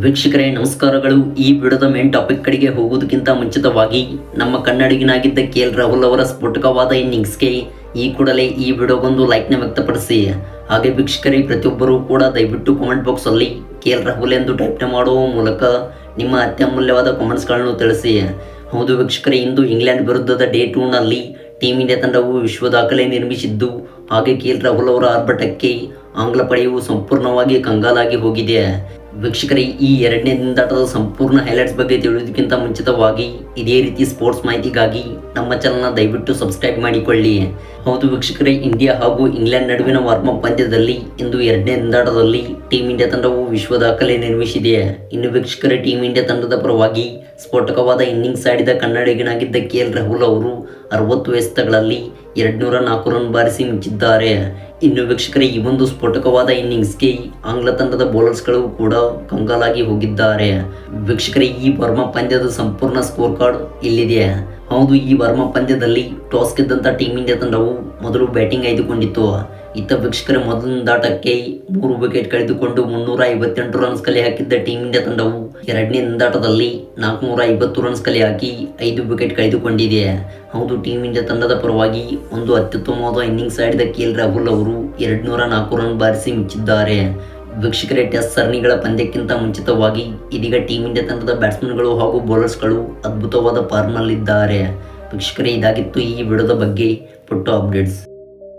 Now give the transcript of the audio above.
ವೀಕ್ಷಕರೇ, ನಮಸ್ಕಾರಗಳು. ಈ ವಿಡಿಯೋದ ಮೇನ್ ಟಾಪಿಕ್ ಕಡೆಗೆ ಹೋಗುವುದಕ್ಕಿಂತ ಮುಂಚಿತವಾಗಿ ನಮ್ಮ ಕನ್ನಡಿಗನಾಗಿದ್ದ ಕೆ ಎಲ್ ರಾಹುಲ್ ಅವರ ಸ್ಫೋಟಕವಾದ ಇನ್ನಿಂಗ್ಸ್ಗೆ ಈ ಕೂಡಲೇ ಈ ವಿಡಿಯೋಗೊಂದು ಲೈಕ್ನ ವ್ಯಕ್ತಪಡಿಸಿ. ಹಾಗೆ ವೀಕ್ಷಕರೇ, ಪ್ರತಿಯೊಬ್ಬರೂ ಕೂಡ ದಯವಿಟ್ಟು ಕಾಮೆಂಟ್ ಬಾಕ್ಸಲ್ಲಿ ಕೆ ಎಲ್ ರಾಹುಲ್ ಎಂದು ಟೈಪ್ನ ಮಾಡುವ ಮೂಲಕ ನಿಮ್ಮ ಅತ್ಯಮೂಲ್ಯವಾದ ಕಾಮೆಂಟ್ಸ್ಗಳನ್ನು ತಿಳಿಸಿ. ಹೌದು ವೀಕ್ಷಕರೇ, ಇಂದು ಇಂಗ್ಲೆಂಡ್ ವಿರುದ್ಧದ ಡೇ ಟೂನಲ್ಲಿ ಟೀಮ್ ಇಂಡಿಯಾ ತಂಡವು ವಿಶ್ವ ದಾಖಲೆ ನಿರ್ಮಿಸಿದ್ದು, ಹಾಗೆ ಕೆ ಎಲ್ ರಾಹುಲ್ ಅವರ ಆರ್ಭಟಕ್ಕೆ ಆಂಗ್ಲ ಪಡೆಯು ಸಂಪೂರ್ಣವಾಗಿ ಕಂಗಾಲಾಗಿ ಹೋಗಿದೆ. ವೀಕ್ಷಕರೇ, ಈ ಎರಡನೇ ದಿನದಾಟದ ಸಂಪೂರ್ಣ ಹೈಲೈಟ್ಸ್ ಬಗ್ಗೆ ತಿಳಿಯೋದಕ್ಕಿಂತ ಮುಂಚಿತವಾಗಿ ಇದೇ ರೀತಿ ಸ್ಪೋರ್ಟ್ಸ್ ಮಾಹಿತಿಗಾಗಿ ನಮ್ಮ ಚಾನಲ್ನ ದಯವಿಟ್ಟು ಸಬ್ಸ್ಕ್ರೈಬ್ ಮಾಡಿಕೊಳ್ಳಿ. ಹೌದು ವೀಕ್ಷಕರೇ ಇಂಡಿಯಾ ಹಾಗೂ ಇಂಗ್ಲೆಂಡ್ ನಡುವಿನ ವಾರ್ಮಪ್ ಪಂದ್ಯದಲ್ಲಿ ಇಂದು ಎರಡನೇ ದಿನದಾಟದಲ್ಲಿ ಟೀಮ್ ಇಂಡಿಯಾ ತಂಡವು ವಿಶ್ವ ದಾಖಲೆ ನಿರ್ಮಿಸಿದೆ. ಇನ್ನು ವೀಕ್ಷಕರೇ ಟೀಮ್ ಇಂಡಿಯಾ ತಂಡದ ಪರವಾಗಿ ಸ್ಫೋಟಕವಾದ ಇನ್ನಿಂಗ್ಸ್ ಆಡಿದ ಕನ್ನಡಿಗನಾಗಿದ್ದ ಕೆ ಎಲ್ ರಾಹುಲ್ ಅವರು ಅರವತ್ತು ಎಸೆತಗಳಲ್ಲಿ ಎರಡ್ನೂರ ನಾಲ್ಕು ರನ್ ಬಾರಿಸಿ ಮಿಂಚಿದ್ದಾರೆ. ಇನ್ನು ವೀಕ್ಷಕರೇ, ಈ ಒಂದು ಸ್ಫೋಟಕವಾದ ಇನ್ನಿಂಗ್ಸ್ಗೆ ಆಂಗ್ಲ ತಂಡದ ಬೌಲರ್ಸ್ಗಳು ಕೂಡ ಕಂಗಾಲಾಗಿ ಹೋಗಿದ್ದಾರೆ. ವೀಕ್ಷಕರ, ಈ ವರ್ಮ ಪಂದ್ಯದ ಸಂಪೂರ್ಣ ಸ್ಕೋರ್ ಕಾರ್ಡ್ ಇಲ್ಲಿದೆ. ಹೌದು, ಈ ವರ್ಮ ಪಂದ್ಯದಲ್ಲಿ ಟಾಸ್ ಗೆದ್ದಂಥ ಟೀಮ್ ಇಂಡಿಯಾ ತಂಡವು ಮೊದಲು ಬ್ಯಾಟಿಂಗ್ ಆಯ್ದುಕೊಂಡಿತ್ತು. ಇತ್ತ ವೀಕ್ಷಕರ ಮೊದಲಿನ ದಾಟಕ್ಕೆ ಮೂರು ವಿಕೆಟ್ ಕಳೆದುಕೊಂಡು ಮುನ್ನೂರ ಐವತ್ತೆಂಟು ರನ್ಸ್ ಕಲೆ ಹಾಕಿದ್ದ ಟೀಮ್ ಇಂಡಿಯಾ ತಂಡವು ಎರಡನೇ ದಾಟದಲ್ಲಿ ನಾಲ್ಕುನೂರ ಐವತ್ತು ರನ್ಸ್ ಕಲೆ ಹಾಕಿ ಐದು ವಿಕೆಟ್ ಕಳೆದುಕೊಂಡಿದೆ. ಹೌದು ಟೀಮ್ ಇಂಡಿಯಾ ತಂಡದ ಪರವಾಗಿ ಒಂದು ಅತ್ಯುತ್ತಮವಾದ ಇನ್ನಿಂಗ್ಸ್ ಆಡಿದ ಕೆ ಎಲ್ ರಾಹುಲ್ ಅವರು ಎರಡ್ನೂರ ನಾಲ್ಕು ರನ್ ಬಾರಿಸಿ ಮಿಚ್ಚಿದ್ದಾರೆ. ವೀಕ್ಷಕರೇ, ಟೆಸ್ಟ್ ಸರಣಿಗಳ ಪಂದ್ಯಕ್ಕಿಂತ ಮುಂಚಿತವಾಗಿ ಇದೀಗ ಟೀಮ್ ಇಂಡಿಯಾ ತಂಡದ ಬ್ಯಾಟ್ಸ್ಮನ್ಗಳು ಹಾಗೂ ಬೌಲರ್ಸ್ಗಳು ಅದ್ಭುತವಾದ ಫಾರ್ಮ್ನಲ್ಲಿದ್ದಾರೆ ವೀಕ್ಷಕರೇ, ಇದಾಗಿತ್ತು ಈ ವಿಡಿಯೋದ ಬಗ್ಗೆ ಪುಟ್ಟ ಅಪ್ಡೇಟ್ಸ್